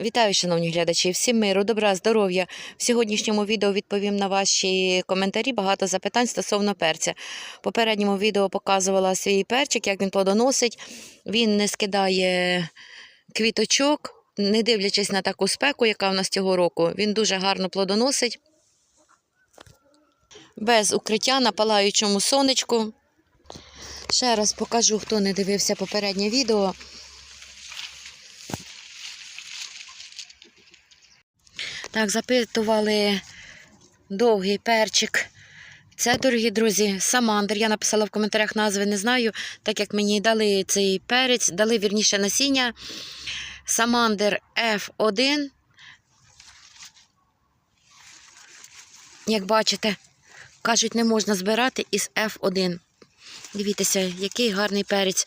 Вітаю, шановні глядачі, всім миру, добра, здоров'я. В сьогоднішньому відео відповім на ваші коментарі. Багато запитань стосовно перця. В попередньому відео показувала свій перчик, як він плодоносить. Він не скидає квіточок, не дивлячись на таку спеку, яка в нас цього року. Він дуже гарно плодоносить. Без укриття на палаючому сонечку. Ще раз покажу, хто не дивився попереднє відео. Так, запитували довгий перчик. Це, дорогі друзі, самандр. Я написала в коментарях назви, не знаю, так як мені дали цей перець, дали вірніше насіння. Самандер F1. Як бачите, кажуть, не можна збирати із F1. Дивіться, який гарний перець.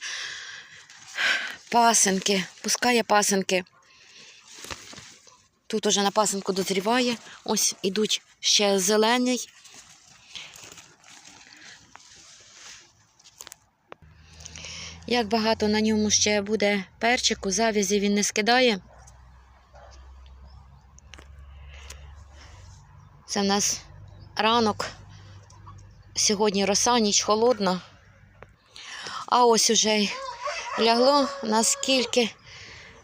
Пасенки, пускає пасенки. Тут уже на пасинку дозріває. Ось ідуть ще зелений. Як багато на ньому ще буде перчику, завязі він не скидає. Це в нас ранок. Сьогодні роса, ніч холодна. А ось уже лягло наскільки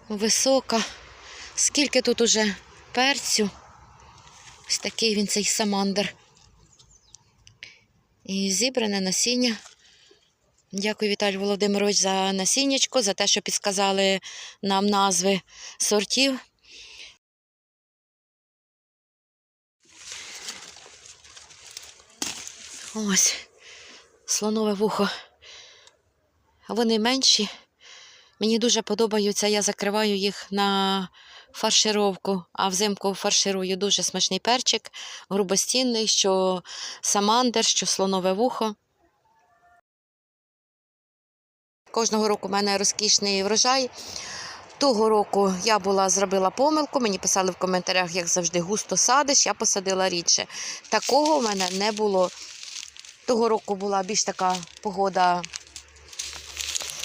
висока. Скільки тут уже перцю. Ось такий він цей самандр. І зібране насіння. Дякую, Віталій Володимирович, за насіннячко, за те, що підсказали нам назви сортів. Ось слонове вухо. Вони менші. Мені дуже подобаються, я закриваю їх на фаршировку, а взимку фарширую дуже смачний перчик, грубостінний, що самандер, що слонове вухо. Кожного року в мене розкішний врожай. Того року я була зробила помилку, мені писали в коментарях, як завжди, густо садиш, я посадила рідше. Такого в мене не було. Того року була більш така погода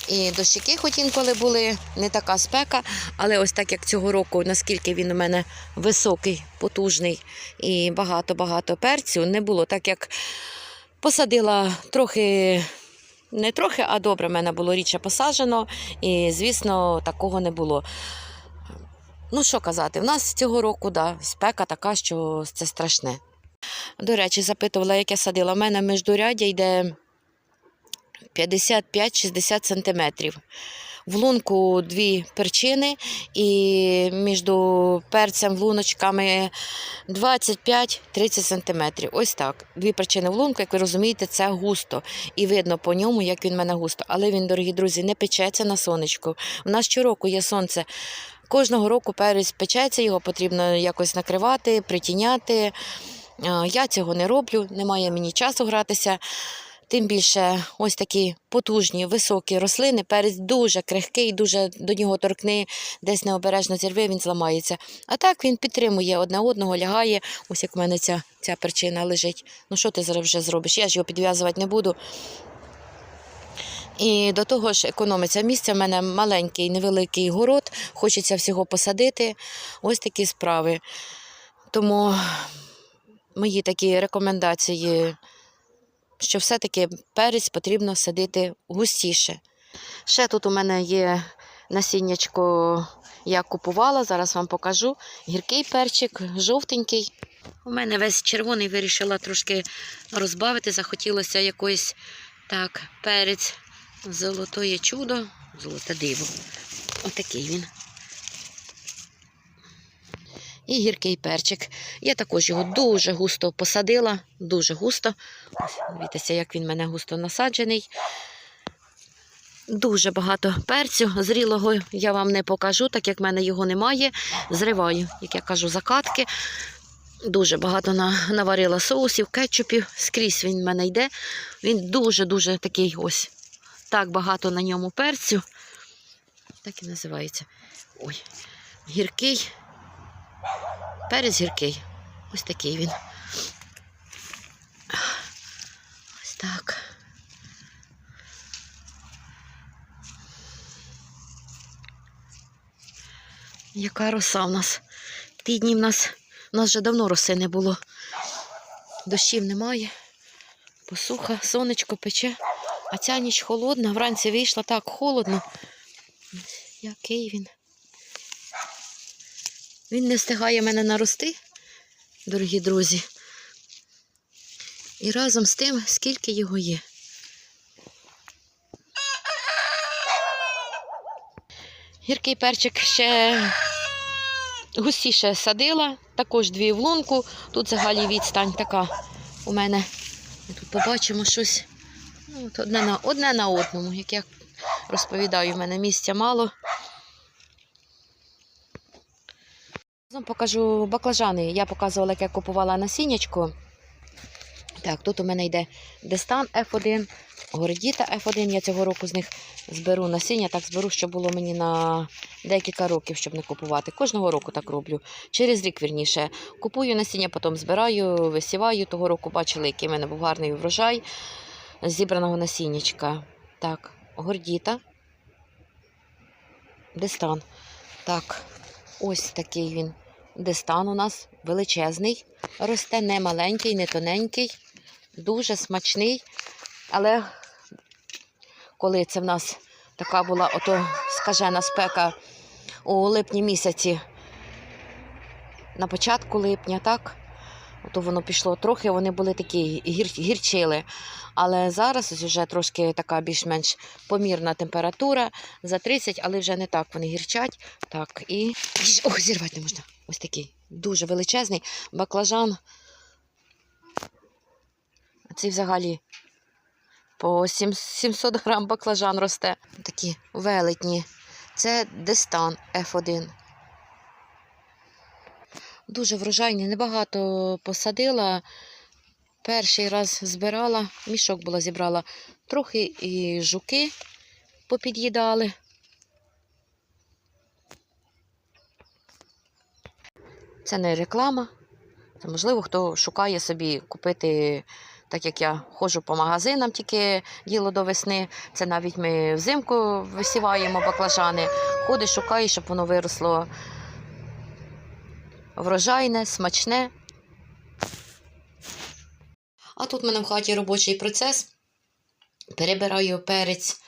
і дощики хоч інколи були, не така спека, але ось так як цього року, наскільки він у мене високий, потужний і багато-багато перцю, не було. Так як посадила трохи, не трохи, а добре, в мене було рідше посаджено, і, звісно, такого не було. Ну, що казати, в нас цього року да, спека така, що це страшне. До речі, запитувала, як я садила. У мене міждуряддя йде 55-60 сантиметрів. В лунку дві перчини і між перцем, луночками 25-30 сантиметрів. Ось так. Дві перчини в лунку, як ви розумієте, це густо. І видно по ньому, як він в мене густо. Але він, дорогі друзі, не печеться на сонечку. У нас щороку є сонце. Кожного року перець печеться, його потрібно якось накривати, притіняти. Я цього не роблю, немає мені часу гратися. Тим більше ось такі потужні, високі рослини. Перець дуже крихкий, дуже до нього торкни, десь необережно зірви, він зламається. А так він підтримує одне одного, лягає. Ось як в мене ця, ця перчина лежить. Ну що ти вже зробиш? Я ж його підв'язувати не буду. І до того ж економиться місця. в мене маленький, невеликий город, хочеться всього посадити. Ось такі справи. Тому мої такі рекомендації що все-таки перець потрібно садити густіше. Ще тут у мене є насіннячко, я купувала, зараз вам покажу. Гіркий перчик, жовтенький. У мене весь червоний вирішила трошки розбавити. Захотілося якийсь так, перець, золотоє чудо, золоте диво. Отакий він. І гіркий перчик. Я також його дуже густо посадила, дуже густо. Дивіться, як він в мене густо насаджений. Дуже багато перцю. Зрілого я вам не покажу, так як в мене його немає. Зриваю, як я кажу, закатки. Дуже багато наварила соусів, кетчупів. Скрізь він в мене йде. Він дуже-дуже такий ось. Так багато на ньому перцю. Так і називається. Ой, гіркий. Перець гіркий. Ось такий він. Ось так. Яка роса в нас? Ті дні в нас, в нас вже давно роси не було. Дощів немає. Посуха, сонечко пече. А ця ніч холодна, вранці вийшла так холодно. Який він. Він не встигає мене нарости, дорогі друзі. І разом з тим, скільки його є. Гіркий перчик ще густіше садила, також дві в лунку. Тут взагалі відстань така у мене. Ми тут побачимо щось ну, одне, на, одне на одному, як я розповідаю, в мене місця мало. Покажу баклажани. Я показувала, як я купувала насіннячко. Так, тут у мене йде Дестан F1, Гордіта F1. Я цього року з них зберу насіння, так зберу, щоб було мені на декілька років, щоб не купувати. Кожного року так роблю. Через рік, вірніше. Купую насіння, потім збираю, висіваю. Того року бачили, який в мене був гарний врожай зібраного насіннячка. Так, Гордіта. Дестан. Так, ось такий він. Дестан у нас величезний. Росте не маленький, не тоненький, дуже смачний. Але коли це в нас така була ото скажена спека у липні місяці, на початку липня, так? Ото воно пішло трохи, вони були такі гір, гірчили. Але зараз ось вже трошки така більш-менш помірна температура за 30, але вже не так вони гірчать. Так, і. Ох, зірвати не можна. Ось такий дуже величезний баклажан. Цей взагалі по 700 грам баклажан росте. Такі велетні. Це Дестан F1. Дуже врожайні, небагато посадила. Перший раз збирала, мішок була зібрала. Трохи і жуки попід'їдали. Це не реклама. Це можливо, хто шукає собі купити, так як я ходжу по магазинам, тільки діло до весни. Це навіть ми взимку висіваємо баклажани. Ходиш, шукаєш, щоб воно виросло врожайне, смачне. А тут в мене в хаті робочий процес. Перебираю перець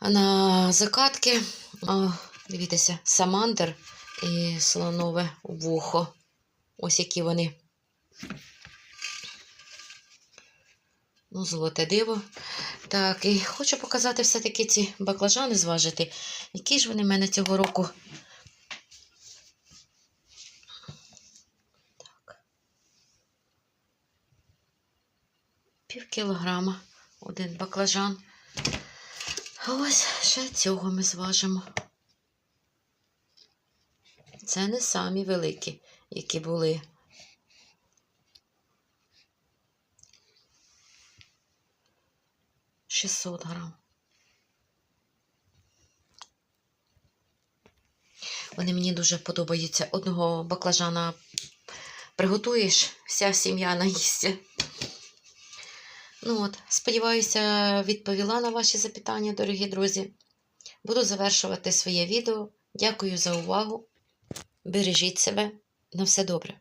на закатки. О, дивіться, самандр і слонове вухо. Ось які вони. Ну, золоте диво. Так, і хочу показати все-таки ці баклажани зважити. Які ж вони в мене цього року. Пів кілограма один баклажан. А ось ще цього ми зважимо. Це не самі великі, які були. Шістсот грам. Вони мені дуже подобаються. Одного баклажана приготуєш, вся сім'я наїсться. Ну от, сподіваюся, відповіла на ваші запитання, дорогі друзі. Буду завершувати своє відео. Дякую за увагу. Бережіть себе. На все добре.